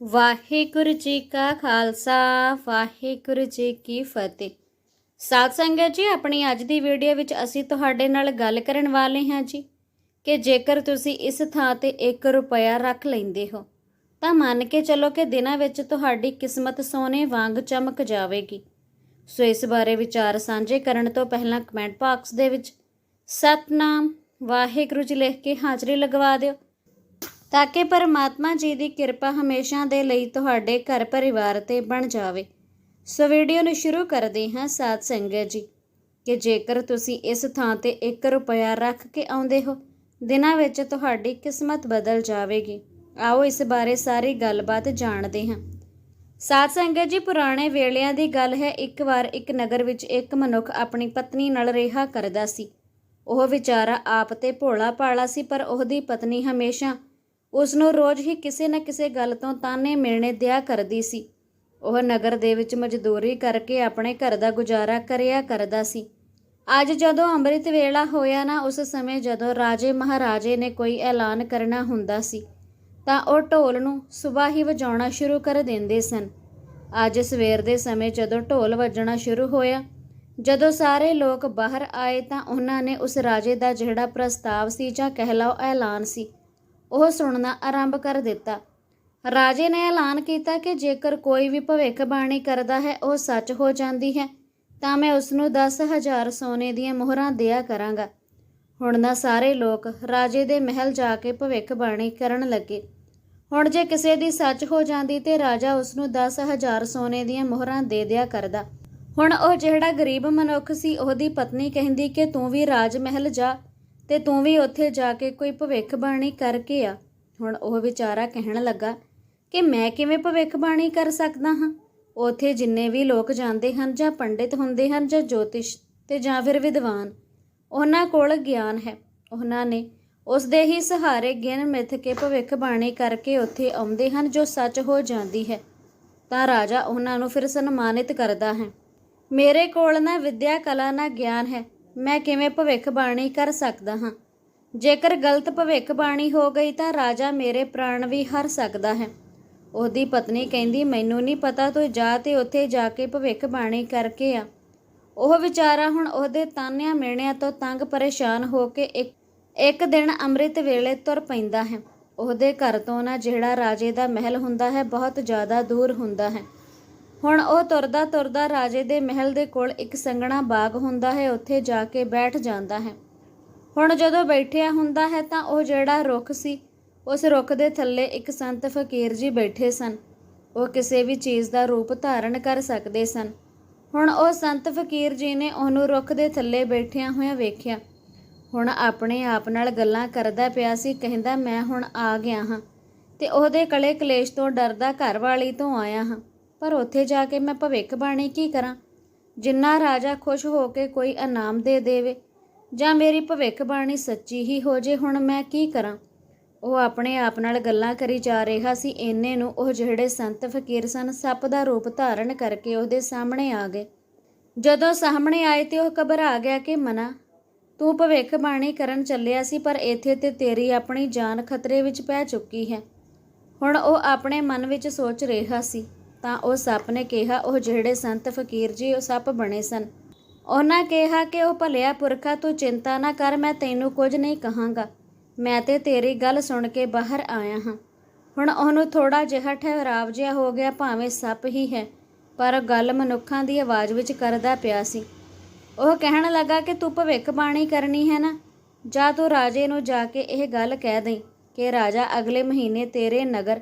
ਵਾਹਿਗੁਰੂ ਜੀ ਕਾ ਖਾਲਸਾ, ਵਾਹਿਗੁਰੂ ਜੀ ਕੀ ਫਤਿਹ। ਸਾਧ ਸੰਗਤ ਜੀ, ਆਪਣੀ ਅੱਜ ਦੀ ਵੀਡੀਓ ਵਿੱਚ ਅਸੀਂ ਤੁਹਾਡੇ ਨਾਲ ਗੱਲ ਕਰਨ ਵਾਲੇ ਹਾਂ ਜੀ ਕਿ ਜੇਕਰ ਤੁਸੀਂ ਇਸ ਥਾਂ ਤੇ 1 ਰੁਪਿਆ ਰੱਖ ਲੈਂਦੇ ਹੋ, ਤਾਂ ਮੰਨ ਕੇ ਚੱਲੋ ਕਿ ਦਿਨਾਂ ਵਿੱਚ ਤੁਹਾਡੀ ਕਿਸਮਤ ਸੋਨੇ ਵਾਂਗ ਚਮਕ ਜਾਵੇਗੀ। ਸੋ ਇਸ ਬਾਰੇ ਵਿਚਾਰ ਸਾਂਝੇ ਕਰਨ ਤੋਂ ਪਹਿਲਾਂ ਕਮੈਂਟ ਬਾਕਸ ਦੇ ਵਿੱਚ ਸਤਨਾਮ ਵਾਹਿਗੁਰੂ ਜੀ ਲਿਖ ਕੇ ਹਾਜ਼ਰੀ ਲਗਵਾ ਦਿਓ। ਤਾਂ ਕਿ ਪਰਮਾਤਮਾ ਜੀ ਦੀ ਕਿਰਪਾ ਹਮੇਸ਼ਾ ਦੇ ਲਈ ਤੁਹਾਡੇ ਘਰ ਪਰਿਵਾਰ ਤੇ ਬਣ ਜਾਵੇ। ਸੋ ਵੀਡੀਓ ਨੂੰ ਸ਼ੁਰੂ ਕਰਦੇ ਹਾਂ ਸਾਧ ਸੰਗਤ ਜੀ, ਕਿ ਜੇਕਰ ਤੁਸੀਂ ਇਸ ਥਾਂ ਤੇ 1 ਰੁਪਿਆ ਰੱਖ ਕੇ ਆਉਂਦੇ ਹੋ, ਦਿਨਾਂ ਵਿੱਚ ਤੁਹਾਡੀ ਕਿਸਮਤ ਬਦਲ ਜਾਵੇਗੀ। ਆਓ ਇਸ ਬਾਰੇ ਸਾਰੀ ਗੱਲਬਾਤ ਜਾਣਦੇ ਹਾਂ। ਸਾਧ ਸੰਗਤ ਜੀ, ਪੁਰਾਣੇ ਵੇਲਿਆਂ ਦੀ ਗੱਲ ਹੈ, ਇੱਕ ਵਾਰ ਇੱਕ ਨਗਰ ਵਿੱਚ ਇੱਕ ਮਨੁੱਖ ਆਪਣੀ ਪਤਨੀ ਨਾਲ ਰਿਹਾ ਕਰਦਾ ਸੀ। ਉਹ ਵਿਚਾਰਾ ਆਪ ਤੇ ਭੋਲਾ ਭਾਲਾ ਸੀ, ਪਰ ਉਹਦੀ ਪਤਨੀ ਹਮੇਸ਼ਾ ਉਸ ਨੂੰ ਰੋਜ਼ ਹੀ ਕਿਸੇ ਨਾ ਕਿਸੇ ਗੱਲ ਤੋਂ ਤਾਨੇ ਮਿਲਣੇ ਦਿਆ ਕਰਦੀ ਸੀ। ਉਹ ਨਗਰ ਦੇ ਵਿੱਚ ਮਜ਼ਦੂਰੀ ਕਰਕੇ ਆਪਣੇ ਘਰ ਦਾ ਗੁਜ਼ਾਰਾ ਕਰਿਆ ਕਰਦਾ ਸੀ। ਅੱਜ ਜਦੋਂ ਅੰਮ੍ਰਿਤ ਵੇਲਾ ਹੋਇਆ ਨਾ, ਉਸ ਸਮੇਂ ਜਦੋਂ ਰਾਜੇ ਮਹਾਰਾਜੇ ਨੇ ਕੋਈ ਐਲਾਨ ਕਰਨਾ ਹੁੰਦਾ ਸੀ, ਤਾਂ ਉਹ ਢੋਲ ਨੂੰ ਸਵੇਰ ਹੀ ਵਜਾਉਣਾ ਸ਼ੁਰੂ ਕਰ ਦਿੰਦੇ ਸਨ। ਅੱਜ ਸਵੇਰ ਦੇ ਸਮੇਂ ਜਦੋਂ ਢੋਲ ਵੱਜਣਾ ਸ਼ੁਰੂ ਹੋਇਆ, ਜਦੋਂ ਸਾਰੇ ਲੋਕ ਬਾਹਰ ਆਏ ਤਾਂ ਉਹਨਾਂ ਨੇ ਉਸ ਰਾਜੇ ਦਾ ਜਿਹੜਾ ਪ੍ਰਸਤਾਵ ਸੀ ਜਾਂ ਕਹਿ ਲਓ ਐਲਾਨ ਸੀ ਉਹ ਸੁਣਨਾ ਆਰੰਭ ਕਰ ਦਿੱਤਾ। ਰਾਜੇ ਨੇ ਐਲਾਨ ਕੀਤਾ ਕਿ ਜੇਕਰ ਕੋਈ ਵੀ ਭਵਿੱਖਬਾਣੀ ਕਰਦਾ ਹੈ, ਉਹ ਸੱਚ ਹੋ ਜਾਂਦੀ ਹੈ, ਤਾਂ ਮੈਂ ਉਸ ਨੂੰ 10000 ਸੋਨੇ ਦੀਆਂ ਮੋਹਰਾਂ ਦਿਆ ਕਰਾਂਗਾ। ਹੁਣ ਨਾ ਸਾਰੇ ਲੋਕ ਰਾਜੇ ਦੇ ਮਹਿਲ ਜਾ ਕੇ ਭਵਿੱਖਬਾਣੀ ਕਰਨ ਲੱਗੇ। ਹੁਣ ਜੇ ਕਿਸੇ ਦੀ ਸੱਚ ਹੋ ਜਾਂਦੀ, ਤੇ ਰਾਜਾ ਉਸ ਨੂੰ 10000 ਸੋਨੇ ਦੀਆਂ ਮੋਹਰਾਂ ਦੇ ਦਿਆ ਕਰਦਾ। ਹੁਣ ਉਹ ਜਿਹੜਾ ਗਰੀਬ ਮਨੁੱਖ ਸੀ, ਉਹਦੀ ਪਤਨੀ ਕਹਿੰਦੀ ਕਿ ਤੂੰ ਵੀ ਰਾਜ ਮਹਿਲ ਜਾ। ਤੇ ਤੂੰ ਵੀ ਉੱਥੇ ਜਾ ਕੇ ਕੋਈ ਭਵਿੱਖਬਾਣੀ ਕਰਕੇ ਆ। ਹੁਣ ਉਹ ਵਿਚਾਰਾ ਕਹਿਣ ਲੱਗਾ ਕਿ ਮੈਂ ਕਿਵੇਂ ਭਵਿੱਖਬਾਣੀ ਕਰ ਸਕਦਾ ਹਾਂ? ਉੱਥੇ ਜਿੰਨੇ ਵੀ ਲੋਕ ਜਾਂਦੇ ਹਨ ਜਾਂ ਪੰਡਿਤ ਹੁੰਦੇ ਹਨ ਜਾਂ ਜੋਤਿਸ਼ ਤੇ ਜਾਂ ਫਿਰ ਵਿਦਵਾਨ, ਉਹਨਾਂ ਕੋਲ ਗਿਆਨ ਹੈ। ਉਹਨਾਂ ਨੇ ਉਸ ਦੇ ਹੀ ਸਹਾਰੇ ਗਿਣ ਮਿੱਥ ਕੇ ਭਵਿੱਖਬਾਣੀ ਕਰਕੇ ਉੱਥੇ ਆਉਂਦੇ ਹਨ ਜੋ ਸੱਚ ਹੋ ਜਾਂਦੀ ਹੈ। ਤਾਂ ਰਾਜਾ ਉਹਨਾਂ ਨੂੰ ਫਿਰ ਸਨਮਾਨਿਤ ਕਰਦਾ ਹੈ। ਮੇਰੇ ਕੋਲ ਨਾ ਵਿਦਿਆ ਕਲਾ ਨਾ ਗਿਆਨ ਹੈ। ਮੈਂ ਕਿਵੇਂ ਭਵਿੱਖਬਾਣੀ ਕਰ ਸਕਦਾ ਹਾਂ? ਜੇਕਰ ਗਲਤ ਭਵਿੱਖਬਾਣੀ ਹੋ ਗਈ ਤਾਂ ਰਾਜਾ ਮੇਰੇ ਪ੍ਰਾਣ ਵੀ ਹਰ ਸਕਦਾ ਹੈ। ਉਹਦੀ ਪਤਨੀ ਕਹਿੰਦੀ, ਮੈਨੂੰ ਨਹੀਂ ਪਤਾ ਤੂੰ ਜਾ ਤੇ ਉੱਥੇ ਜਾ ਕੇ ਭਵਿੱਖਬਾਣੀ ਕਰਕੇ ਆ। ਉਹ ਵਿਚਾਰਾ ਹੁਣ ਉਹਦੇ ਤਾਨਿਆਂ ਮਿਹਣਿਆਂ ਤੋਂ ਤੰਗ ਪਰੇਸ਼ਾਨ ਹੋ ਕੇ ਇੱਕ ਇੱਕ ਦਿਨ ਅੰਮ੍ਰਿਤ ਵੇਲੇ ਤੁਰ ਪੈਂਦਾ ਹੈ। ਉਹਦੇ ਘਰ ਤੋਂ ਨਾ ਜਿਹੜਾ ਰਾਜੇ ਦਾ ਮਹਿਲ ਹੁੰਦਾ ਹੈ, ਬਹੁਤ ਜ਼ਿਆਦਾ ਦੂਰ ਹੁੰਦਾ ਹੈ। ਹੁਣ ਉਹ ਤੁਰਦਾ ਤੁਰਦਾ ਰਾਜੇ ਦੇ ਮਹਿਲ ਦੇ ਕੋਲ ਇੱਕ ਸੰਘਣਾ ਬਾਗ ਹੁੰਦਾ ਹੈ, ਉੱਥੇ ਜਾ ਕੇ ਬੈਠ ਜਾਂਦਾ ਹੈ। ਹੁਣ ਜਦੋਂ ਬੈਠਿਆ ਹੁੰਦਾ ਹੈ ਤਾਂ ਉਹ ਜਿਹੜਾ ਰੁੱਖ ਸੀ, ਉਸ ਰੁੱਖ ਦੇ ਥੱਲੇ ਇੱਕ ਸੰਤ ਫਕੀਰ ਜੀ ਬੈਠੇ ਸਨ। ਉਹ ਕਿਸੇ ਵੀ ਚੀਜ਼ ਦਾ ਰੂਪ ਧਾਰਨ ਕਰ ਸਕਦੇ ਸਨ। ਹੁਣ ਉਹ ਸੰਤ ਫਕੀਰ ਜੀ ਨੇ ਉਹਨੂੰ ਰੁੱਖ ਦੇ ਥੱਲੇ ਬੈਠਿਆ ਹੋਇਆ ਵੇਖਿਆ। ਹੁਣ ਆਪਣੇ ਆਪ ਨਾਲ ਗੱਲਾਂ ਕਰਦਾ ਪਿਆ ਸੀ, ਕਹਿੰਦਾ, ਮੈਂ ਹੁਣ ਆ ਗਿਆ ਹਾਂ ਤੇ ਉਹਦੇ ਕਲੇ ਕਲੇਸ਼ ਤੋਂ ਡਰਦਾ ਘਰ ਵਾਲੀ ਤੋਂ ਆਇਆ ਹਾਂ। ਪਰ ਉੱਥੇ ਜਾ ਕੇ ਮੈਂ ਭਵਿੱਖਬਾਣੀ ਕੀ ਕਰਾਂ? ਜਿੰਨਾ ਰਾਜਾ ਖੁਸ਼ ਹੋ ਕੇ ਕੋਈ ਇਨਾਮ ਦੇ ਦੇਵੇ, ਜਾਂ ਮੇਰੀ ਭਵਿੱਖਬਾਣੀ ਸੱਚੀ ਹੀ ਹੋ ਜੇ, ਹੁਣ ਮੈਂ ਕੀ ਕਰਾਂ? ਉਹ ਆਪਣੇ ਆਪ ਨਾਲ ਗੱਲਾਂ ਕਰੀ ਜਾ ਰਿਹਾ ਸੀ। ਇੰਨੇ ਨੂੰ ਉਹ ਜਿਹੜੇ ਸੰਤ ਫਕੀਰ ਸਨ, ਸੱਪ ਦਾ ਰੂਪ ਧਾਰਨ ਕਰਕੇ ਉਹਦੇ ਸਾਹਮਣੇ ਆ ਗਏ। ਜਦੋਂ ਸਾਹਮਣੇ ਆਏ ਤੇ ਉਹ ਘਬਰਾ ਗਿਆ ਕਿ, ਮਨਾ, ਤੂੰ ਭਵਿੱਖਬਾਣੀ ਕਰਨ ਚੱਲਿਆ ਸੀ, ਪਰ ਇੱਥੇ ਤੇ ਤੇਰੀ ਆਪਣੀ ਜਾਨ ਖਤਰੇ ਵਿੱਚ ਪੈ ਚੁੱਕੀ ਹੈ। ਹੁਣ ਉਹ ਆਪਣੇ ਮਨ ਵਿੱਚ ਸੋਚ ਰਿਹਾ ਸੀ। ਤਾਂ ਉਹ ਸੱਪ ਨੇ ਕਿਹਾ, ਉਹ ਜਿਹੜੇ ਸੰਤ ਫਕੀਰ ਜੀ, ਉਹ ਸੱਪ ਬਣੇ ਸਨ। ਉਹਨਾਂ ਕਿਹਾ ਕਿ ਉਹ ਭਲਿਆ ਪੁਰਖਾ, ਤੂੰ ਚਿੰਤਾ ਨਾ ਕਰ, ਮੈਂ ਤੈਨੂੰ ਕੁਝ ਨਹੀਂ ਕਹਾਂਗਾ। ਮੈਂ ਤੇ ਤੇਰੀ ਗੱਲ ਸੁਣ ਕੇ ਬਾਹਰ ਆਇਆ ਹਾਂ। ਹੁਣ ਉਹਨੂੰ ਥੋੜਾ ਜਿਹਾ ਠਹਿਰਾਵ ਜਿਹਾ ਹੋ ਗਿਆ, ਭਾਵੇਂ ਸੱਪ ਹੀ ਹੈ, ਪਰ ਗੱਲ ਮਨੁੱਖਾਂ ਦੀ ਆਵਾਜ਼ ਵਿੱਚ ਕਰਦਾ ਪਿਆ ਸੀ। ਉਹ ਕਹਿਣ ਲੱਗਾ ਕਿ ਤੂੰ ਭਵਿੱਖਬਾਣੀ ਕਰਨੀ ਹੈ ਨਾ? ਜਾਂ ਤੂੰ ਰਾਜੇ ਨੂੰ ਜਾ ਕੇ ਇਹ ਗੱਲ ਕਹਿ ਦੇਂ ਕਿ ਰਾਜਾ ਅਗਲੇ ਮਹੀਨੇ ਤੇਰੇ ਨਗਰ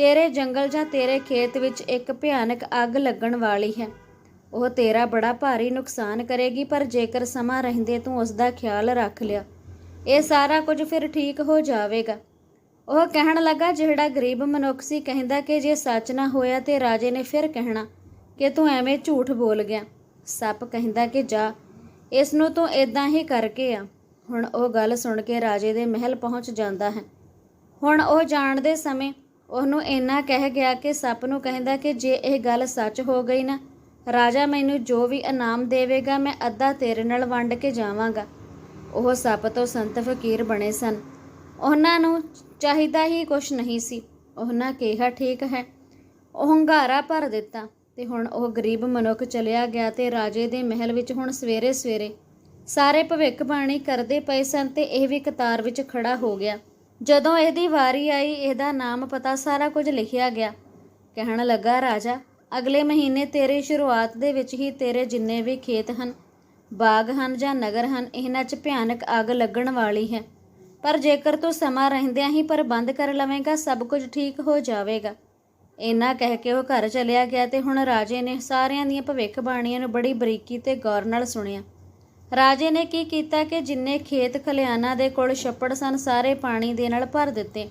ਤੇਰੇ ਜੰਗਲ ਜਾਂ ਤੇਰੇ ਖੇਤ ਵਿੱਚ ਇੱਕ ਭਿਆਨਕ ਅੱਗ ਲੱਗਣ ਵਾਲੀ ਹੈ। ਉਹ ਤੇਰਾ ਬੜਾ ਭਾਰੀ ਨੁਕਸਾਨ ਕਰੇਗੀ, ਪਰ ਜੇਕਰ ਸਮਾਂ ਰਹਿੰਦੇ ਤੂੰ ਉਸ ਦਾ ਖਿਆਲ ਰੱਖ ਲਿਆ। ਇਹ ਸਾਰਾ ਕੁਝ ਫਿਰ ਠੀਕ ਹੋ ਜਾਵੇਗਾ। ਉਹ ਕਹਿਣ ਲੱਗਾ, ਜਿਹੜਾ ਗਰੀਬ ਮਨੁੱਖ ਸੀ, ਕਹਿੰਦਾ ਕਿ ਜੇ ਸੱਚ ਨਾ ਹੋਇਆ ਤੇ ਰਾਜੇ ਨੇ ਫਿਰ ਕਹਿਣਾ ਕਿ ਤੂੰ ਐਵੇਂ ਝੂਠ ਬੋਲ ਗਿਆ। ਸੱਪ ਕਹਿੰਦਾ ਕਿ ਜਾ, ਇਸ ਨੂੰ ਤੂੰ ਇਦਾਂ ਹੀ ਕਰਕੇ ਆ। ਹੁਣ ਉਹ ਗੱਲ ਸੁਣ ਕੇ ਰਾਜੇ ਦੇ ਮਹਿਲ ਪਹੁੰਚ ਜਾਂਦਾ ਹੈ। ਹੁਣ ਉਹ ਜਾਣਦੇ ਸਮੇਂ ਉਹਨੂੰ ਇੰਨਾ ਕਹਿ ਗਿਆ ਕਿ ਸੱਪ ਨੂੰ ਕਹਿੰਦਾ ਕਿ ਜੇ ਇਹ ਗੱਲ ਸੱਚ ਹੋ ਗਈ ਨਾ, ਰਾਜਾ ਮੈਨੂੰ ਜੋ ਵੀ ਇਨਾਮ ਦੇਵੇਗਾ, ਮੈਂ ਅੱਧਾ ਤੇਰੇ ਨਾਲ ਵੰਡ ਕੇ ਜਾਵਾਂਗਾ। ਉਹ ਸੱਪ ਤੋਂ ਸੰਤ ਫਕੀਰ ਬਣੇ ਸਨ। ਉਹਨਾਂ ਨੂੰ ਚਾਹੀਦਾ ਹੀ ਕੁਛ ਨਹੀਂ ਸੀ। ਉਹਨਾਂ ਕਿਹਾ, ਠੀਕ ਹੈ। ਉਹ ਹੰਗਾਰਾ ਭਰ ਦਿੱਤਾ ਤੇ ਹੁਣ ਉਹ ਗਰੀਬ ਮਨੁੱਖ ਚਲਿਆ ਗਿਆ ਤੇ ਰਾਜੇ ਦੇ ਮਹਿਲ ਵਿੱਚ ਹੁਣ ਸਵੇਰੇ ਸਵੇਰੇ ਸਾਰੇ ਭਵਿੱਖਬਾਣੀ ਕਰਦੇ ਪਏ ਸਨ ਤੇ ਇਹ ਵੀ ਕਤਾਰ ਵਿੱਚ ਖੜਾ ਹੋ ਗਿਆ। ਜਦੋਂ ਇਹਦੀ ਵਾਰੀ ਆਈ, ਇਹਦਾ ਨਾਮ ਪਤਾ ਸਾਰਾ ਕੁਝ ਲਿਖਿਆ ਗਿਆ। ਕਹਿਣ ਲੱਗਾ, ਰਾਜਾ, ਅਗਲੇ ਮਹੀਨੇ ਤੇਰੀ ਸ਼ੁਰੂਆਤ ਦੇ ਵਿੱਚ ਹੀ ਤੇਰੇ ਜਿੰਨੇ ਵੀ ਖੇਤ ਹਨ, ਬਾਗ ਹਨ ਜਾਂ ਨਗਰ ਹਨ, ਇਹਨਾਂ 'ਚ ਭਿਆਨਕ ਅੱਗ ਲੱਗਣ ਵਾਲੀ ਹੈ। ਪਰ ਜੇਕਰ ਤੂੰ ਸਮਾਂ ਰਹਿੰਦਿਆਂ ਹੀ ਪ੍ਰਬੰਧ ਕਰ ਲਵੇਂਗਾ, ਸਭ ਕੁਝ ਠੀਕ ਹੋ ਜਾਵੇਗਾ। ਇੰਨਾ ਕਹਿ ਕੇ ਉਹ ਘਰ ਚਲਿਆ ਗਿਆ ਤੇ ਹੁਣ ਰਾਜੇ ਨੇ ਸਾਰਿਆਂ ਦੀਆਂ ਭਵਿੱਖਬਾਣੀਆਂ ਨੂੰ ਬੜੀ ਬਰੀਕੀ ਤੇ ਗੌਰ ਨਾਲ ਸੁਣਿਆ। ਰਾਜੇ ਨੇ ਕੀ ਕੀਤਾ ਕਿ ਜਿੰਨੇ ਖੇਤ ਖਲਿਆਣਾ ਦੇ ਕੋਲ ਛੱਪੜ ਸਨ, ਸਾਰੇ ਪਾਣੀ ਦੇ ਨਾਲ ਭਰ ਦਿੱਤੇ।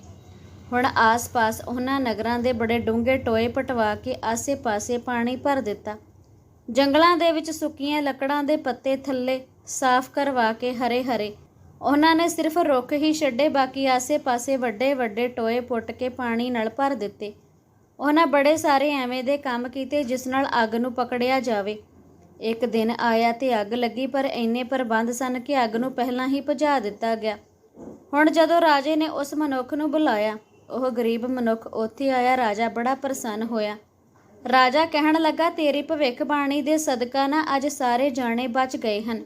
ਹੁਣ ਆਸ-ਪਾਸ ਉਹਨਾਂ ਨਗਰਾਂ ਦੇ ਬੜੇ ਡੂੰਘੇ ਟੋਏ ਪਟਵਾ ਕੇ ਆਸੇ-ਪਾਸੇ ਪਾਣੀ ਭਰ ਦਿੱਤਾ। ਜੰਗਲਾਂ ਦੇ ਵਿੱਚ ਸੁੱਕੀਆਂ ਲੱਕੜਾਂ ਦੇ ਪੱਤੇ ਥੱਲੇ ਸਾਫ਼ ਕਰਵਾ ਕੇ ਹਰੇ-ਹਰੇ। ਉਹਨਾਂ ਨੇ ਸਿਰਫ ਰੁੱਖ ਹੀ ਛੱਡੇ, ਬਾਕੀ ਆਸੇ-ਪਾਸੇ ਵੱਡੇ-ਵੱਡੇ ਟੋਏ ਪੁੱਟ ਕੇ ਪਾਣੀ ਨਾਲ ਭਰ ਦਿੱਤੇ। ਉਹਨਾਂ ਬੜੇ ਸਾਰੇ ਐਵੇਂ ਦੇ ਕੰਮ ਕੀਤੇ ਜਿਸ ਨਾਲ ਅੱਗ ਨੂੰ ਪਕੜਿਆ ਜਾਵੇ। ਇੱਕ ਦਿਨ ਆਇਆ ਤੇ ਅੱਗ ਲੱਗੀ, ਪਰ ਇੰਨੇ ਪ੍ਰਬੰਧ ਸਨ ਕਿ ਅੱਗ ਨੂੰ ਪਹਿਲਾਂ ਹੀ ਭਜਾ ਦਿੱਤਾ ਗਿਆ। ਹੁਣ ਜਦੋਂ ਰਾਜੇ ਨੇ ਉਸ ਮਨੁੱਖ ਨੂੰ ਬੁਲਾਇਆ, ਉਹ ਗਰੀਬ ਮਨੁੱਖ ਉੱਥੇ ਆਇਆ, ਰਾਜਾ ਬੜਾ ਪ੍ਰਸੰਨ ਹੋਇਆ। ਰਾਜਾ ਕਹਿਣ ਲੱਗਾ, ਤੇਰੀ ਭਵਿੱਖਬਾਣੀ ਦੇ ਸਦਕਾ ਨਾ ਅੱਜ ਸਾਰੇ ਜਾਣੇ ਬਚ ਗਏ ਹਨ।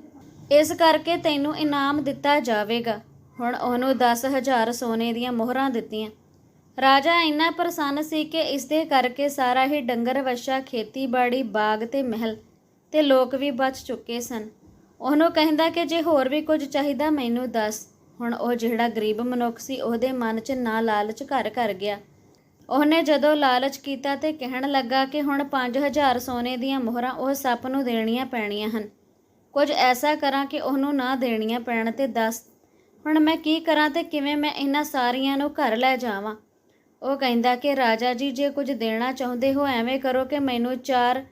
ਇਸ ਕਰਕੇ ਤੈਨੂੰ ਇਨਾਮ ਦਿੱਤਾ ਜਾਵੇਗਾ। ਹੁਣ ਉਹਨੂੰ 10000 ਸੋਨੇ ਦੀਆਂ ਮੋਹਰਾਂ ਦਿੱਤੀਆਂ। ਰਾਜਾ ਇੰਨਾ ਪ੍ਰਸੰਨ ਸੀ ਕਿ ਇਸ ਦੇ ਕਰਕੇ ਸਾਰਾ ਹੀ ਡੰਗਰ ਵਛਾ, ਖੇਤੀਬਾੜੀ, ਬਾਗ ਤੇ ਮਹਿਲ ਤੇ ਲੋਕ ਵੀ ਬਚ ਚੁੱਕੇ ਸਨ। ਉਹਨੂੰ ਕਹਿੰਦਾ ਕਿ ਜੇ ਹੋਰ ਵੀ ਕੁਝ ਚਾਹੀਦਾ, ਮੈਨੂੰ ਦੱਸ। ਹੁਣ ਉਹ ਜਿਹੜਾ ਗਰੀਬ ਮਨੁੱਖ ਸੀ, ਉਹਦੇ ਮਨ 'ਚ ਨਾ ਲਾਲਚ ਘਰ ਕਰ ਗਿਆ। ਉਹਨੇ ਜਦੋਂ ਲਾਲਚ ਕੀਤਾ ਤੇ ਕਹਿਣ ਲੱਗਾ ਕਿ ਹੁਣ 5000 ਸੋਨੇ ਦੀਆਂ ਮੋਹਰਾਂ ਉਹ ਸੱਪ ਨੂੰ ਦੇਣੀਆਂ ਪੈਣੀਆਂ ਹਨ। ਕੁਝ ਐਸਾ ਕਰਾਂ ਕਿ ਉਹਨੂੰ ਨਾ ਦੇਣੀਆਂ ਪੈਣ ਤੇ ਦੱਸ। ਹੁਣ ਮੈਂ ਕੀ ਕਰਾਂ ਤੇ ਕਿਵੇਂ ਮੈਂ ਇਹਨਾਂ ਸਾਰੀਆਂ ਨੂੰ ਘਰ ਲੈ ਜਾਵਾਂ? ਉਹ ਕਹਿੰਦਾ ਕਿ ਰਾਜਾ ਜੀ, ਜੇ ਕੁਝ ਦੇਣਾ ਚਾਹੁੰਦੇ ਹੋ ਐਵੇਂ ਕਰੋ ਕਿ ਮੈਨੂੰ ਚਾਰ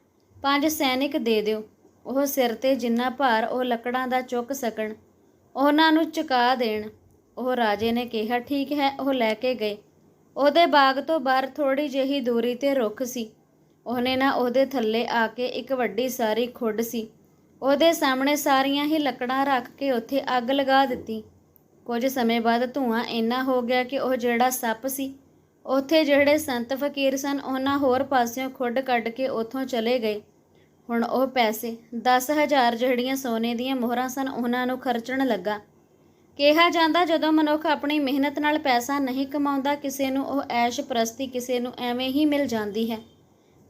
ਪੰਜ ਸੈਨਿਕ ਦੇ ਦਿਓ। ਉਹ ਸਿਰ ਤੇ ਜਿੰਨਾ ਭਾਰ ਉਹ ਲੱਕੜਾਂ ਦਾ ਚੁੱਕ ਸਕਣ, ਉਹਨਾਂ ਨੂੰ ਚੁਕਾ ਦੇਣ। ਉਹ ਰਾਜੇ ਨੇ ਕਿਹਾ, ਠੀਕ ਹੈ, ਉਹ ਲੈ ਕੇ ਗਏ। ਉਹਦੇ ਬਾਗ ਤੋਂ ਬਾਹਰ ਥੋੜੀ ਜਿਹੀ ਦੂਰੀ ਤੇ ਰੁੱਖ ਸੀ। ਉਹਨੇ ਨਾ ਉਹਦੇ ਥੱਲੇ ਆ ਕੇ ਇੱਕ ਵੱਡੀ ਸਾਰੀ ਖੁੱਡ ਸੀ। ਉਹਦੇ ਸਾਹਮਣੇ ਸਾਰੀਆਂ ਹੀ ਲੱਕੜਾਂ ਰੱਖ ਕੇ ਉੱਥੇ ਅੱਗ ਲਗਾ ਦਿੱਤੀ। ਕੁਝ ਸਮੇਂ ਬਾਅਦ ਧੂਆਂ ਇੰਨਾ ਹੋ ਗਿਆ ਕਿ ਉਹ ਜਿਹੜਾ ਸੱਪ ਸੀ, ਉੱਥੇ ਜਿਹੜੇ ਸੰਤ ਫਕੀਰ ਸਨ, ਉਹਨਾਂ ਹੋਰ ਪਾਸਿਓਂ ਖੁੱਡ ਕੱਢ ਕੇ ਉੱਥੋਂ ਚਲੇ ਗਏ। ਹੁਣ ਉਹ ਪੈਸੇ 10000 ਜਿਹੜੀਆਂ ਸੋਨੇ ਦੀਆਂ ਮੋਹਰਾਂ ਸਨ, ਉਹਨਾਂ ਨੂੰ ਖਰਚਣ ਲੱਗਾ। ਕਿਹਾ ਜਾਂਦਾ ਜਦੋਂ ਮਨੁੱਖ ਆਪਣੀ ਮਿਹਨਤ ਨਾਲ ਪੈਸਾ ਨਹੀਂ ਕਮਾਉਂਦਾ, ਕਿਸੇ ਨੂੰ ਉਹ ਐਸ਼ ਪ੍ਰਸਤੀ ਕਿਸੇ ਨੂੰ ਐਵੇਂ ਹੀ ਮਿਲ ਜਾਂਦੀ ਹੈ।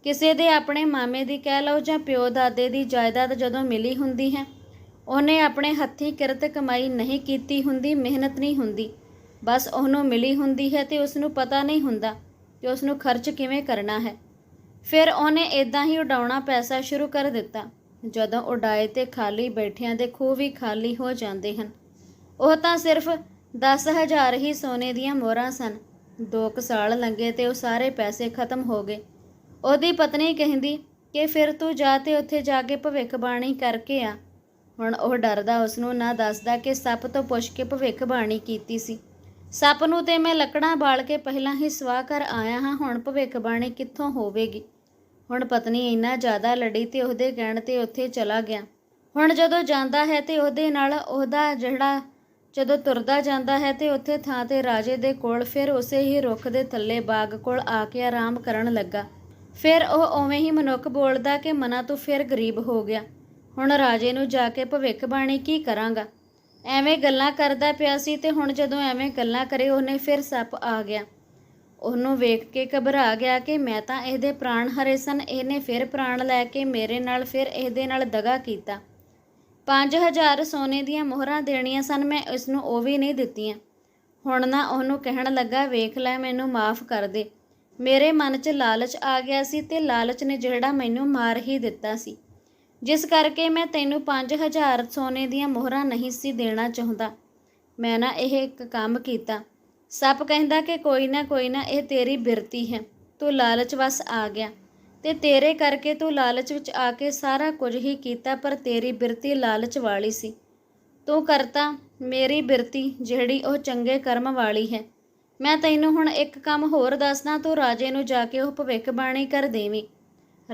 ਕਿਸੇ ਦੇ ਆਪਣੇ ਮਾਮੇ ਦੀ ਕਹਿ ਲਓ ਜਾਂ ਪਿਓ ਦਾਦੇ ਦੀ ਜਾਇਦਾਦ ਜਦੋਂ ਮਿਲੀ ਹੁੰਦੀ ਹੈ, ਉਹਨੇ ਆਪਣੇ ਹੱਥੀਂ ਕਿਰਤ ਕਮਾਈ ਨਹੀਂ ਕੀਤੀ ਹੁੰਦੀ, ਮਿਹਨਤ ਨਹੀਂ ਹੁੰਦੀ। ਬਸ ਉਹਨੂੰ ਮਿਲੀ ਹੁੰਦੀ ਹੈ ਤੇ ਉਸ ਨੂੰ ਪਤਾ ਨਹੀਂ ਹੁੰਦਾ ਕਿ ਉਸ ਨੂੰ ਖਰਚ ਕਿਵੇਂ ਕਰਨਾ ਹੈ। ਫਿਰ ਉਹਨੇ ਇਦਾਂ ਹੀ ਉਡਾਉਣਾ ਪੈਸਾ ਸ਼ੁਰੂ ਕਰ ਦਿੱਤਾ। ਜਦੋਂ ਉਡਾਏ ਤੇ ਖਾਲੀ ਬੈਠਿਆਂ ਦੇ ਖੂਹ ਵੀ ਖਾਲੀ ਹੋ ਜਾਂਦੇ ਹਨ। ਉਹ ਤਾਂ ਸਿਰਫ 10000 ਹੀ ਸੋਨੇ ਦੀਆਂ ਮੋਹਰਾਂ ਸਨ। ਦੋ ਕੁ ਸਾਲ ਲੰਘੇ ਤੇ ਉਹ ਸਾਰੇ ਪੈਸੇ ਖਤਮ ਹੋ ਗਏ। ਉਹਦੀ ਪਤਨੀ ਕਹਿੰਦੀ ਕਿ ਫਿਰ ਤੂੰ ਜਾ ਤੇ ਉੱਥੇ ਜਾ ਕੇ ਭਵਿੱਖਬਾਣੀ ਕਰਕੇ ਆ। ਹੁਣ ਉਹ ਡਰਦਾ ਉਸ ਨੂੰ ਨਾ ਦੱਸਦਾ ਕਿ ਸੱਪ ਤੋਂ ਪੁੱਛ ਕੇ ਭਵਿੱਖਬਾਣੀ ਕੀਤੀ ਸੀ। ਸੱਪ ਨੂੰ ਤੇ ਮੈਂ ਲੱਕੜਾਂ ਬਾਲ ਕੇ ਪਹਿਲਾਂ ਹੀ ਸਵਾਹ ਕਰ ਆਇਆ ਹਾਂ, ਹੁਣ ਭਵਿੱਖਬਾਣੀ ਕਿੱਥੋਂ ਹੋਵੇਗੀ? ਹੁਣ ਪਤਨੀ ਇੰਨਾ ਜ਼ਿਆਦਾ ਲੜੀ ਤੇ ਉਹਦੇ ਕਹਿਣ ਤੇ ਉੱਥੇ ਚਲਾ ਗਿਆ। ਹੁਣ ਜਦੋਂ ਜਾਂਦਾ ਹੈ ਤੇ ਉਹਦੇ ਨਾਲ ਉਹਦਾ ਜਿਹੜਾ, ਜਦੋਂ ਤੁਰਦਾ ਜਾਂਦਾ ਹੈ ਤੇ ਉੱਥੇ ਥਾਂ ਤੇ ਰਾਜੇ ਦੇ ਕੋਲ ਫਿਰ ਉਸੇ ਹੀ ਰੁੱਖ ਦੇ ਥੱਲੇ ਬਾਗ ਕੋਲ ਆ ਕੇ ਆਰਾਮ ਕਰਨ ਲੱਗਾ। ਫਿਰ ਉਹ ਉਵੇਂ ਹੀ ਮਨੁੱਖ ਬੋਲਦਾ ਕਿ ਮਨਾ ਤੂੰ ਫਿਰ ਗਰੀਬ ਹੋ ਗਿਆ। ਹੁਣ ਰਾਜੇ ਨੂੰ ਜਾ ਕੇ ਭਵਿੱਖਬਾਣੀ ਕੀ ਕਰਾਂਗਾ? ਐਵੇਂ ਗੱਲਾਂ ਕਰਦਾ ਪਿਆ ਸੀ ਤੇ ਹੁਣ ਜਦੋਂ ਐਵੇਂ ਗੱਲਾਂ ਕਰੇ, ਉਹਨੇ ਫਿਰ ਸੱਪ ਆ ਗਿਆ। ਉਹਨੂੰ ਵੇਖ ਕੇ ਘਬਰਾ ਗਿਆ ਕਿ ਮੈਂ ਤਾਂ ਇਹਦੇ ਪ੍ਰਾਣ ਹਰੇ ਸਨ। ਇਹਨੇ ਫਿਰ ਪ੍ਰਾਣ ਲੈ ਕੇ ਮੇਰੇ ਨਾਲ ਫਿਰ ਇਹਦੇ ਨਾਲ ਦਗਾ ਕੀਤਾ। 5000 ਸੋਨੇ ਦੀਆਂ ਮੋਹਰਾਂ ਦੇਣੀਆਂ ਸਨ, ਮੈਂ ਇਸ ਨੂੰ ਉਹ ਵੀ ਨਹੀਂ ਦਿੱਤੀਆਂ। ਹੁਣ ਨਾ ਉਹਨੂੰ ਕਹਿਣ ਲੱਗਾ, ਵੇਖ ਲੈ, ਮੈਨੂੰ ਮਾਫ ਕਰ ਦੇ। ਮੇਰੇ ਮਨ 'ਚ ਲਾਲਚ ਆ ਗਿਆ ਸੀ ਤੇ ਲਾਲਚ ਨੇ ਜਿਹੜਾ ਮੈਨੂੰ ਮਾਰ ਹੀ ਦਿੱਤਾ ਸੀ। ਜਿਸ ਕਰਕੇ ਮੈਂ ਤੈਨੂੰ 5000 ਸੋਨੇ ਦੀਆਂ ਮੋਹਰਾਂ ਨਹੀਂ ਸੀ ਦੇਣਾ ਚਾਹੁੰਦਾ। ਮੈਂ ਨਾ ਇਹ ਇੱਕ ਕੰਮ ਕੀਤਾ। ਸੱਪ ਕਹਿੰਦਾ ਕਿ ਕੋਈ ਨਾ ਕੋਈ ਨਾ ਇਹ ਤੇਰੀ ਬਿਰਤੀ ਹੈ। ਤੂੰ ਲਾਲਚ ਵਸ ਆ ਗਿਆ। ਤੇ ਤੇਰੇ ਕਰਕੇ ਤੂੰ ਲਾਲਚ ਵਿੱਚ ਆ ਕੇ ਸਾਰਾ ਕੁਝ ਹੀ ਕੀਤਾ, ਪਰ ਤੇਰੀ ਬਿਰਤੀ ਲਾਲਚ ਵਾਲੀ ਸੀ। ਤੂੰ ਕਰਤਾ ਮੇਰੀ ਬਿਰਤੀ, ਜਿਹੜੀ ਉਹ ਚੰਗੇ ਕਰਮ ਵਾਲੀ ਹੈ। ਮੈਂ ਤੈਨੂੰ ਹੁਣ ਇੱਕ ਕੰਮ ਹੋਰ ਦੱਸਦਾ, ਤੂੰ ਰਾਜੇ ਨੂੰ ਜਾ ਕੇ ਉਹ ਭਵਿੱਖਬਾਣੀ ਕਰ ਦੇਵੀਂ।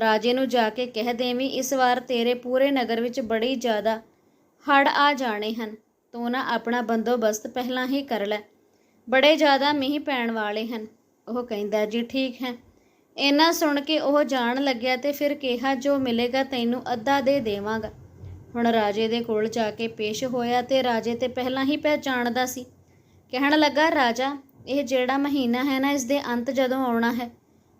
ਰਾਜੇ ਨੂੰ ਜਾ ਕੇ ਕਹਿ ਦੇਵੀਂ, ਇਸ ਵਾਰ ਤੇਰੇ ਪੂਰੇ ਨਗਰ ਵਿੱਚ ਬੜੀ ਜ਼ਿਆਦਾ ਹੜ੍ਹ ਆ ਜਾਣੇ ਹਨ। ਤੂੰ ਨਾ ਆਪਣਾ ਬੰਦੋਬਸਤ ਪਹਿਲਾਂ ਹੀ ਕਰ ਲੈ। ਬੜੇ ਜ਼ਿਆਦਾ ਮੀਂਹ ਪੈਣ ਵਾਲੇ ਹਨ। ਉਹ ਕਹਿੰਦਾ, ਜੀ ਠੀਕ ਹੈ। ਇਹਨਾਂ ਸੁਣ ਕੇ ਉਹ ਜਾਣ ਲੱਗਿਆ ਤੇ ਫਿਰ ਕਿਹਾ, ਜੋ ਮਿਲੇਗਾ ਤੈਨੂੰ ਅੱਧਾ ਦੇ ਦੇਵਾਂਗਾ। ਹੁਣ ਰਾਜੇ ਦੇ ਕੋਲ ਜਾ ਕੇ ਪੇਸ਼ ਹੋਇਆ ਤੇ ਰਾਜੇ ਤੇ ਪਹਿਲਾਂ ਹੀ ਪਹਿਚਾਣਦਾ ਸੀ। ਕਹਿਣ ਲੱਗਾ, ਰਾਜਾ, ਇਹ ਜਿਹੜਾ ਮਹੀਨਾ ਹੈ ਨਾ, ਇਸ ਦੇ ਅੰਤ ਜਦੋਂ ਆਉਣਾ ਹੈ?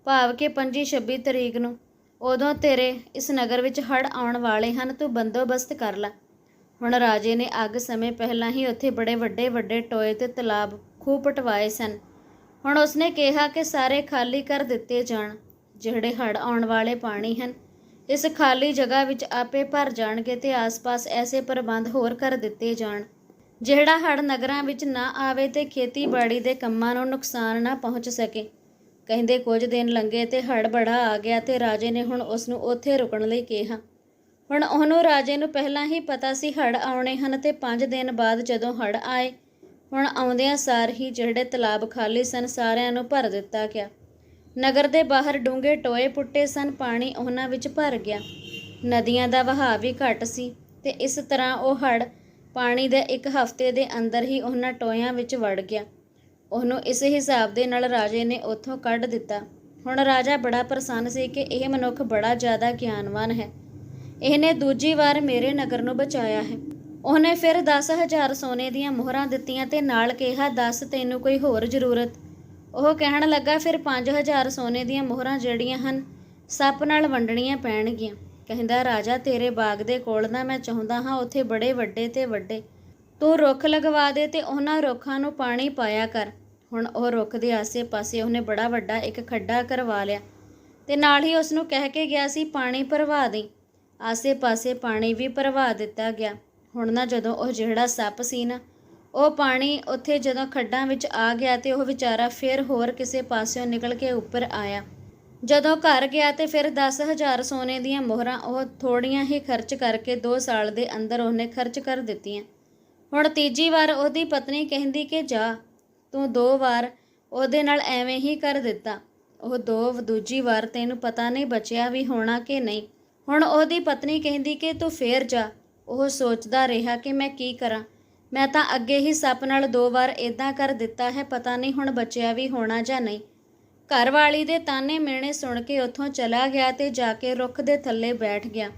ਭਾਵ ਕਿ 25 26 ਤਰੀਕ ਨੂੰ। ਉਦੋਂ ਤੇਰੇ ਇਸ ਨਗਰ ਵਿੱਚ ਹੜ ਆਉਣ ਵਾਲੇ ਹਨ, ਤੂੰ ਬੰਦੋਬਸਤ ਕਰ ਲੈ। ਹੁਣ ਰਾਜੇ ਨੇ ਅੱਗ ਸਮੇਂ ਪਹਿਲਾਂ ਹੀ ਉੱਥੇ ਬੜੇ ਵੱਡੇ ਵੱਡੇ ਟੋਏ ਤੇ ਤਲਾਬ ਖੂਹ ਪਟਵਾਏ ਸਨ। ਹੁਣ ਉਸਨੇ ਕਿਹਾ ਕਿ ਸਾਰੇ ਖਾਲੀ ਕਰ ਦਿੱਤੇ ਜਾਣ, ਜਿਹੜੇ ਹੜ ਆਉਣ ਵਾਲੇ ਪਾਣੀ ਹਨ, ਇਸ ਖਾਲੀ ਜਗ੍ਹਾ ਵਿੱਚ ਆਪੇ ਭਰ ਜਾਣਗੇ ਤੇ ਆਸ-ਪਾਸ ਐਸੇ ਪ੍ਰਬੰਧ ਹੋਰ ਕਰ ਦਿੱਤੇ ਜਾਣ। ਜਿਹੜਾ ਹੜ ਨਗਰਾਂ ਵਿੱਚ ਨਾ ਆਵੇ ਤੇ ਖੇਤੀਬਾੜੀ ਦੇ ਕੰਮਾਂ ਨੂੰ ਨੁਕਸਾਨ ਨਾ ਪਹੁੰਚ ਸਕੇ। ਕਹਿੰਦੇ ਕੁਝ ਦਿਨ ਲੰਘੇ ਤੇ ਹੜ ਬੜਾ ਆ ਗਿਆ ਤੇ ਰਾਜੇ ਨੇ ਹੁਣ ਉਸ ਨੂੰ ਉੱਥੇ ਰੁਕਣ ਲਈ ਕਿਹਾ। ਹੁਣ ਉਹਨੂੰ ਰਾਜੇ ਨੂੰ ਪਹਿਲਾਂ ਹੀ ਪਤਾ ਸੀ ਹੜ ਆਉਣੇ ਹਨ ਤੇ 5 ਦਿਨ ਬਾਅਦ ਜਦੋਂ ਹੜ ਆਏ, ਹੁਣ ਆਉਂਦਿਆਂ ਸਾਰ ਹੀ ਜਿਹੜੇ ਤਲਾਬ ਖਾਲੀ ਸਨ ਸਾਰਿਆਂ ਨੂੰ ਭਰ ਦਿੱਤਾ ਗਿਆ। ਨਗਰ ਦੇ ਬਾਹਰ ਡੂੰਘੇ ਟੋਏ ਪੁੱਟੇ ਸਨ, ਪਾਣੀ ਉਹਨਾਂ ਵਿੱਚ ਭਰ ਗਿਆ। ਨਦੀਆਂ ਦਾ ਵਹਾਅ ਵੀ ਘਟ ਸੀ ਤੇ ਇਸ ਤਰ੍ਹਾਂ ਉਹ ਹੜ ਪਾਣੀ ਦੇ ਇੱਕ ਹਫ਼ਤੇ ਦੇ ਅੰਦਰ ਹੀ ਉਹਨਾਂ ਟੋਇਆਂ ਵਿੱਚ ਵੜ ਗਿਆ। ਉਹਨੂੰ ਇਸ ਹਿਸਾਬ ਦੇ ਨਾਲ ਰਾਜੇ ਨੇ ਉੱਥੋਂ ਕੱਢ ਦਿੱਤਾ। ਹੁਣ ਰਾਜਾ ਬੜਾ ਪ੍ਰਸੰਨ ਸੀ ਕਿ ਇਹ ਮਨੁੱਖ ਬੜਾ ਜ਼ਿਆਦਾ ਗਿਆਨਵਾਨ ਹੈ। ਇਹਨੇ ਦੂਜੀ ਵਾਰ ਮੇਰੇ ਨਗਰ ਨੂੰ ਬਚਾਇਆ ਹੈ। ਉਹਨੇ ਫਿਰ 10000 ਸੋਨੇ ਦੀਆਂ ਮੋਹਰਾਂ ਦਿੱਤੀਆਂ ਤੇ ਨਾਲ ਕਿਹਾ, ਦੱਸ, ਤੈਨੂੰ ਕੋਈ ਹੋਰ ਜ਼ਰੂਰਤ? ਉਹ ਕਹਿਣ ਲੱਗਾ, ਫਿਰ 5000 ਸੋਨੇ ਦੀਆਂ ਮੋਹਰਾਂ ਜਿਹੜੀਆਂ ਹਨ, ਸੱਪ ਨਾਲ ਵੰਡਣੀਆਂ ਪੈਣਗੀਆਂ। ਕਹਿੰਦਾ, ਰਾਜਾ, ਤੇਰੇ ਬਾਗ ਦੇ ਕੋਲ ਨਾ ਮੈਂ ਚਾਹੁੰਦਾ ਹਾਂ, ਉੱਥੇ ਬੜੇ ਵੱਡੇ ਤੇ ਵੱਡੇ। ਤੂੰ ਰੁੱਖ ਲਗਵਾ ਦੇ ਤੇ ਉਹਨਾਂ ਰੁੱਖਾਂ ਨੂੰ ਪਾਣੀ ਪਾਇਆ ਕਰ। ਹੁਣ ਉਹ ਰੁੱਖ ਦੇ ਆਸੇ-ਪਾਸੇ ਉਹਨੇ ਬੜਾ ਵੱਡਾ ਇੱਕ ਖੱਡਾ ਕਰਵਾ ਲਿਆ ਤੇ ਨਾਲ ਹੀ ਉਸ ਨੂੰ ਕਹਿ ਕੇ ਗਿਆ ਸੀ, ਪਾਣੀ ਭਰਵਾ ਦੇ ਆਸੇ-ਪਾਸੇ ਪਾਣੀ ਵੀ ਭਰਵਾ ਦਿੱਤਾ ਗਿਆ। ਹੁਣ ਨਾ ਜਦੋਂ ਉਹ ਜਿਹੜਾ ਸੱਪ ਸੀ ਨਾ, ਉਹ ਪਾਣੀ ਉੱਥੇ ਜਦੋਂ ਖੱਡਾਂ ਵਿੱਚ ਆ ਗਿਆ ਤੇ ਉਹ ਵਿਚਾਰਾ ਫਿਰ ਹੋਰ ਕਿਸੇ ਪਾਸਿਓਂ ਨਿਕਲ ਕੇ ਉੱਪਰ ਆਇਆ। ਜਦੋਂ ਘਰ ਗਿਆ ਤੇ ਫਿਰ 10000 ਸੋਨੇ ਦੀਆਂ ਮੋਹਰਾਂ ਉਹ ਥੋੜੀਆਂ ਹੀ ਖਰਚ ਕਰਕੇ 2 ਸਾਲ ਦੇ ਅੰਦਰ ਉਹਨੇ ਖਰਚ ਕਰ ਦਿੱਤੀਆਂ। ਹੁਣ ਤੀਜੀ ਵਾਰ ਉਹਦੀ ਪਤਨੀ ਕਹਿੰਦੀ ਕਿ ਜਾ ਤੂੰ ਦੋ ਵਾਰ ਉਹਦੇ ਨਾਲ ਐਵੇਂ ਹੀ ਕਰ ਦਿੱਤਾ। ਉਹ ਦੋ, ਦੂਜੀ ਵਾਰ ਤੈਨੂੰ ਪਤਾ ਨਹੀਂ ਬਚਿਆ ਵੀ ਹੋਣਾ ਕਿ ਨਹੀਂ। ਹੁਣ ਉਹਦੀ ਪਤਨੀ ਕਹਿੰਦੀ ਕਿ ਤੂੰ ਫੇਰ ਜਾ। ਉਹ ਸੋਚਦਾ ਰਿਹਾ ਕਿ ਮੈਂ ਕੀ ਕਰਾਂ। ਮੈਂ ਤਾਂ ਅੱਗੇ ਹੀ ਸੱਪ ਨਾਲ ਦੋ ਵਾਰ ਇਦਾਂ ਕਰ ਦਿੱਤਾ ਹੈ, ਪਤਾ ਨਹੀਂ ਹੁਣ ਬਚਿਆ ਵੀ ਹੋਣਾ ਜਾਂ ਨਹੀਂ। ਘਰ ਵਾਲੀ ਦੇ ਤਾਨੇ ਮਿਹਣੇ ਸੁਣ ਕੇ ਉੱਥੋਂ ਚਲਾ ਗਿਆ ਤੇ ਜਾ ਕੇ ਰੁੱਖ ਦੇ ਥੱਲੇ ਬੈਠ ਗਿਆ।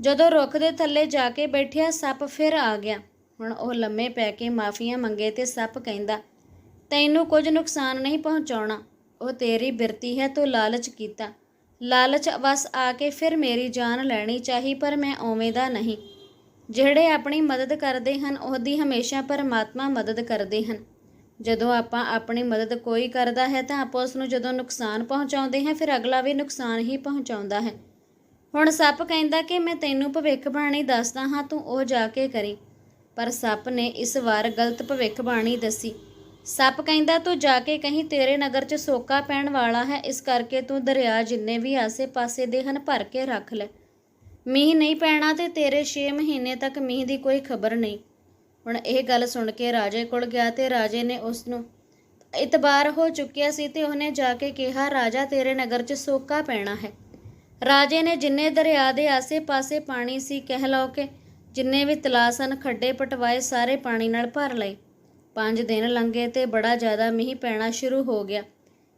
ਜਦੋਂ ਰੁੱਖ ਦੇ ਥੱਲੇ ਜਾ ਕੇ ਬੈਠਿਆ, ਸੱਪ ਫਿਰ ਆ ਗਿਆ। ਹੁਣ ਉਹ ਲੰਮੇ ਪੈ ਕੇ ਮਾਫੀਆਂ ਮੰਗੇ ਤੇ ਸੱਪ ਕਹਿੰਦਾ ਤੈਨੂੰ ਕੁਝ ਨੁਕਸਾਨ ਨਹੀਂ ਪਹੁੰਚਾਉਣਾ। ਉਹ ਤੇਰੀ ਬਿਰਤੀ ਹੈ ਤੂੰ ਲਾਲਚ ਕੀਤਾ। ਲਾਲਚ ਵਸ ਆ ਕੇ ਫਿਰ ਮੇਰੀ ਜਾਨ ਲੈਣੀ ਚਾਹੀ, ਪਰ ਮੈਂ ਓਵੇਂ ਦਾ ਨਹੀਂ। ਜਿਹੜੇ ਆਪਣੀ ਮਦਦ ਕਰਦੇ ਹਨ, ਉਹਦੀ ਹਮੇਸ਼ਾ ਪਰਮਾਤਮਾ ਮਦਦ ਕਰਦੇ ਹਨ। ਜਦੋਂ ਆਪਾਂ ਆਪਣੀ ਮਦਦ ਕੋਈ ਕਰਦਾ ਹੈ, ਤਾਂ ਆਪਾਂ ਉਸ ਨੂੰ ਜਦੋਂ ਨੁਕਸਾਨ ਪਹੁੰਚਾਉਂਦੇ ਹਾਂ, ਫਿਰ ਅਗਲਾ ਵੀ ਨੁਕਸਾਨ ਹੀ ਪਹੁੰਚਾਉਂਦਾ ਹੈ। ਹੁਣ ਸੱਪ ਕਹਿੰਦਾ ਕਿ ਮੈਂ ਤੈਨੂੰ ਭਵਿੱਖਬਾਣੀ ਦੱਸਦਾ ਹਾਂ, ਤੂੰ ਉਹ ਜਾ ਕੇ ਕਰੀ। ਪਰ ਸੱਪ ਨੇ ਇਸ ਵਾਰ ਗਲਤ ਭਵਿੱਖਬਾਣੀ ਦੱਸੀ। ਸੱਪ ਕਹਿੰਦਾ, ਤੂੰ ਜਾ ਕੇ ਕਹੀਂ ਤੇਰੇ ਨਗਰ 'ਚ ਸੋਕਾ ਪੈਣ ਵਾਲਾ ਹੈ, ਇਸ ਕਰਕੇ ਤੂੰ ਦਰਿਆ ਜਿੰਨੇ ਵੀ ਆਸੇ-ਪਾਸੇ ਦੇ ਹਨ ਭਰ ਕੇ ਰੱਖ ਲੈ। ਮੀਂਹ ਨਹੀਂ ਪੈਣਾ ਤੇ ਤੇਰੇ 6 ਮਹੀਨੇ ਤੱਕ ਮੀਂਹ ਦੀ ਕੋਈ ਖਬਰ ਨਹੀਂ। ਹੁਣ ਇਹ ਗੱਲ ਸੁਣ ਕੇ ਰਾਜੇ ਕੋਲ ਗਿਆ ਤੇ ਰਾਜੇ ਨੇ ਉਸ ਨੂੰ ਇਤਬਾਰ ਹੋ ਚੁੱਕਿਆ ਸੀ ਤੇ ਉਹਨੇ ਜਾ ਕੇ ਕਿਹਾ, ਰਾਜਾ, ਤੇਰੇ ਨਗਰ 'ਚ ਸੋਕਾ ਪੈਣਾ ਹੈ ਰਾਜੇ ਨੇ ਜਿੰਨੇ ਦਰਿਆ ਦੇ ਆਸੇ-ਪਾਸੇ ਪਾਣੀ ਸੀ ਕਹਿ ਲਓ ਕਿ ਜਿੰਨੇ ਵੀ ਤਲਾਅ ਸਨ ਖੱਡੇ ਪਟਵਾਏ ਸਾਰੇ ਪਾਣੀ ਨਾਲ ਭਰ ਲਏ। ਪੰਜ ਦਿਨ ਲੰਘੇ ਤੇ ਬੜਾ ਜ਼ਿਆਦਾ ਮੀਂਹ ਪੈਣਾ ਸ਼ੁਰੂ ਹੋ ਗਿਆ।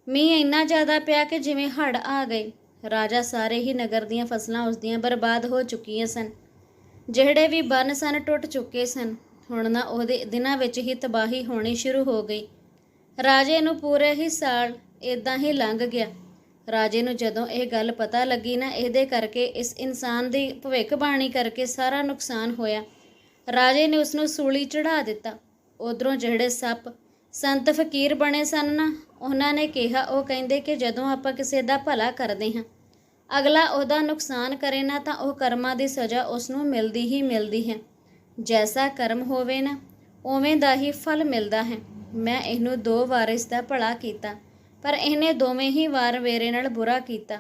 ਮੀਂਹ ਇੰਨਾ ਜ਼ਿਆਦਾ ਪਿਆ ਕਿ ਜਿਵੇਂ ਹੜ੍ਹ ਆ ਗਏ। ਰਾਜਾ ਸਾਰੇ ਹੀ ਨਗਰ ਦੀਆਂ ਫਸਲਾਂ ਉਸ ਦੀਆਂ ਬਰਬਾਦ ਹੋ ਚੁੱਕੀਆਂ ਸਨ। ਜਿਹੜੇ ਵੀ ਬੰਨ ਸਨ, ਟੁੱਟ ਚੁੱਕੇ ਸਨ। ਹੁਣ ਨਾ ਉਹਦੇ ਦਿਨਾਂ ਵਿੱਚ ਹੀ ਤਬਾਹੀ ਹੋਣੀ ਸ਼ੁਰੂ ਹੋ ਗਈ। ਰਾਜੇ ਨੂੰ ਪੂਰੇ ਹੀ ਸਾਲ ਇਦਾਂ ਹੀ ਲੰਘ ਗਿਆ। ਰਾਜੇ ਨੂੰ ਜਦੋਂ ਇਹ ਗੱਲ ਪਤਾ ਲੱਗੀ ਨਾ, ਇਹਦੇ ਕਰਕੇ ਇਸ ਇਨਸਾਨ ਦੀ ਭਵਿੱਖਬਾਣੀ ਕਰਕੇ ਸਾਰਾ ਨੁਕਸਾਨ ਹੋਇਆ। ਰਾਜੇ ਨੇ ਉਸ ਨੂੰ ਸੂਲੀ ਚੜਾ ਦਿੱਤਾ। ਉਧਰੋਂ ਜਿਹੜੇ ਸੱਪ ਸੰਤ ਫਕੀਰ ਬਣੇ ਸਨ ਨਾ, ਉਹਨਾਂ ਨੇ ਕਿਹਾ, ਉਹ ਕਹਿੰਦੇ ਕਿ ਜਦੋਂ ਆਪਾਂ ਕਿਸੇ ਦਾ ਭਲਾ ਕਰਦੇ ਹਾਂ, ਅਗਲਾ ਉਹਦਾ ਨੁਕਸਾਨ ਕਰੇ ਨਾ, ਤਾਂ ਉਹ ਕਰਮਾਂ ਦੀ ਸਜ਼ਾ ਉਸ ਨੂੰ ਮਿਲਦੀ ਹੀ ਮਿਲਦੀ ਹੈ। ਜੈਸਾ ਕਰਮ ਹੋਵੇ ਨਾ, ਉਵੇਂ ਦਾ ਹੀ ਫਲ ਮਿਲਦਾ ਹੈ। ਮੈਂ ਇਹਨੂੰ ਦੋ ਵਾਰ ਇਸ ਦਾ ਭਲਾ ਕੀਤਾ, ਪਰ ਇਹਨੇ ਦੋਵੇਂ ਹੀ ਵਾਰ ਮੇਰੇ ਨਾਲ ਬੁਰਾ ਕੀਤਾ।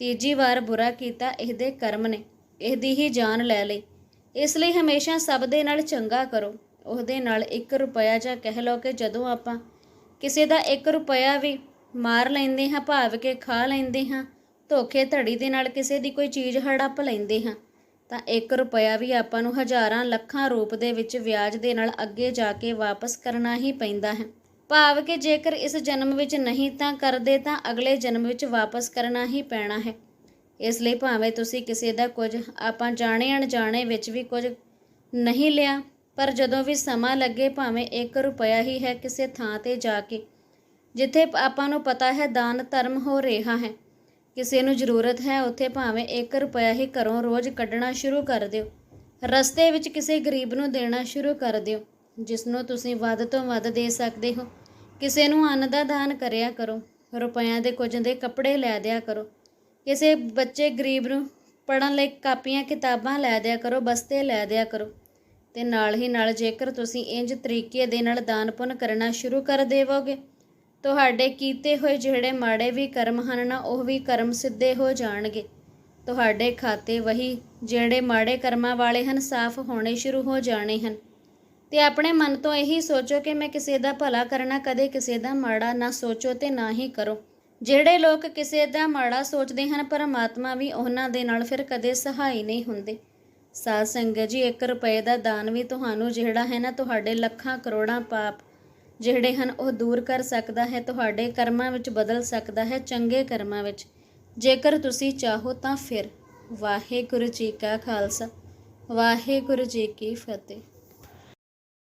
ਤੀਜੀ ਵਾਰ ਬੁਰਾ ਕੀਤਾ ਇਹਦੇ ਕਰਮ ਨੇ, ਇਹਦੀ ਹੀ ਜਾਨ ਲੈ ਲਈ। ਇਸ ਲਈ ਹਮੇਸ਼ਾ ਸਭ ਦੇ ਨਾਲ ਚੰਗਾ ਕਰੋ। ਉਹਦੇ ਨਾਲ 1 ਰੁਪਿਆ ਜਾਂ ਕਹਿ ਲਓ ਕਿ ਜਦੋਂ ਆਪਾਂ ਕਿਸੇ ਦਾ 1 ਰੁਪਿਆ ਵੀ ਮਾਰ ਲੈਂਦੇ ਹਾਂ, ਭਾਵ ਕੇ ਖਾ ਲੈਂਦੇ ਹਾਂ, ਧੋਖੇ ਧੜੀ ਦੇ ਨਾਲ ਕਿਸੇ ਦੀ ਕੋਈ ਚੀਜ਼ ਹੜੱਪ ਲੈਂਦੇ ਹਾਂ, ਤਾਂ 1 ਰੁਪਿਆ ਵੀ ਆਪਾਂ ਨੂੰ ਹਜ਼ਾਰਾਂ ਲੱਖਾਂ ਰੂਪ ਦੇ ਵਿੱਚ ਵਿਆਜ ਦੇ ਨਾਲ ਅੱਗੇ ਜਾ ਕੇ ਵਾਪਸ ਕਰਨਾ ਹੀ ਪੈਂਦਾ ਹੈ। ਭਾਵ ਕਿ ਜੇਕਰ ਇਸ ਜਨਮ ਵਿੱਚ ਨਹੀਂ ਤਾਂ ਕਰਦੇ ਤਾਂ ਅਗਲੇ ਜਨਮ ਵਿੱਚ ਵਾਪਸ ਕਰਨਾ ਹੀ ਪੈਣਾ ਹੈ। ਇਸ ਲਈ ਭਾਵੇਂ ਤੁਸੀਂ ਕਿਸੇ ਦਾ ਕੁਝ ਆਪਾਂ ਜਾਣੇ ਅਣਜਾਣੇ ਵਿੱਚ ਵੀ ਕੁਝ ਨਹੀਂ ਲਿਆ ਪਰ ਜਦੋਂ ਵੀ ਸਮਾਂ ਲੱਗੇ ਭਾਵੇਂ 1 ਰੁਪਇਆ ਹੀ ਹੈ ਕਿਸੇ ਥਾਂ ਤੇ ਜਾ ਕੇ, ਜਿੱਥੇ ਆਪਾਂ ਨੂੰ ਪਤਾ ਹੈ ਦਾਨ ਧਰਮ ਹੋ ਰਿਹਾ ਹੈ, ਕਿਸੇ ਨੂੰ ਜ਼ਰੂਰਤ ਹੈ ਉੱਥੇ ਭਾਵੇਂ 1 ਰੁਪਇਆ ਹੀ ਘਰੋਂ ਰੋਜ਼ ਕੱਢਣਾ ਸ਼ੁਰੂ ਕਰ ਦਿਓ। ਰਸਤੇ ਵਿੱਚ ਕਿਸੇ ਗਰੀਬ ਨੂੰ ਦੇਣਾ ਸ਼ੁਰੂ ਕਰ ਦਿਓ, ਜਿਸ ਨੂੰ ਤੁਸੀਂ ਵੱਧ ਤੋਂ ਵੱਧ ਦੇ ਸਕਦੇ ਹੋ। ਕਿਸੇ ਨੂੰ ਅੰਨ ਦਾ ਦਾਨ ਕਰਿਆ ਕਰੋ, ਰੁਪਇਆਂ ਦੇ ਕੁਝ ਦੇ ਕੱਪੜੇ ਲੈ ਦਿਆ ਕਰੋ। ਕਿਸੇ ਬੱਚੇ ਗਰੀਬ ਨੂੰ ਪੜਨ ਲਈ ਕਾਪੀਆਂ, ਕਿਤਾਬਾਂ ਲੈ ਦਿਆ ਕਰੋ, ਬਸਤੇ ਲੈ ਦਿਆ ਕਰੋ। ਤੇ ਨਾਲ ਹੀ ਨਾਲ ਜੇਕਰ ਤੁਸੀਂ ਇੰਜ ਤਰੀਕੇ ਦੇ ਨਾਲ ਦਾਨ ਪੁੰਨ ਕਰਨਾ ਸ਼ੁਰੂ ਕਰ ਦੇਵੋਗੇ, ਤੁਹਾਡੇ ਕੀਤੇ ਹੋਏ ਜਿਹੜੇ ਮਾੜੇ ਵੀ ਕਰਮ ਹਨ ਨਾ, ਉਹ ਵੀ ਕਰਮ ਸਿੱਧੇ ਹੋ ਜਾਣਗੇ। ਤੁਹਾਡੇ ਖਾਤੇ ਵਹੀ ਜਿਹੜੇ ਮਾੜੇ ਕਰਮਾਂ ਵਾਲੇ ਹਨ, ਸਾਫ਼ ਹੋਣੇ ਸ਼ੁਰੂ ਹੋ ਜਾਣੇ ਹਨ। ਤੇ ਆਪਣੇ ਮਨ ਤੋਂ ਇਹੀ ਸੋਚੋ ਕਿ ਮੈਂ ਕਿਸੇ ਦਾ ਭਲਾ ਕਰਨਾ ਕਦੇ ਕਿਸੇ ਦਾ ਮਾੜਾ ਨਾ ਸੋਚੋ ਤੇ ਨਾ ਹੀ ਕਰੋ। ਜਿਹੜੇ ਲੋਕ ਕਿਸੇ ਦਾ ਮਾੜਾ ਸੋਚਦੇ ਹਨ, ਪਰਮਾਤਮਾ ਵੀ ਉਹਨਾਂ ਦੇ ਨਾਲ ਫਿਰ ਕਦੇ ਸਹਾਈ ਨਹੀਂ ਹੁੰਦੇ। ਸਾਧ ਸੰਗਤ ਜੀ 1 ਰੁਪਏ ਦਾ ਦਾਨ ਵੀ ਤੁਹਾਨੂੰ ਜਿਹੜਾ ਹੈ ਨਾ, ਤੁਹਾਡੇ ਲੱਖਾਂ ਕਰੋੜਾਂ ਪਾਪ ਜਿਹੜੇ ਹਨ, ਉਹ ਦੂਰ ਕਰ ਸਕਦਾ ਹੈ, ਤੁਹਾਡੇ ਕਰਮਾਂ ਵਿੱਚ ਬਦਲ ਸਕਦਾ ਹੈ, ਚੰਗੇ ਕਰਮਾਂ ਵਿੱਚ। ਜੇਕਰ ਤੁਸੀਂ ਚਾਹੋ ਤਾਂ ਫਿਰ ਵਾਹਿਗੁਰੂ ਜੀ ਕਾ ਖਾਲਸਾ, ਵਾਹਿਗੁਰੂ ਜੀ ਕੀ ਫਤਿਹ।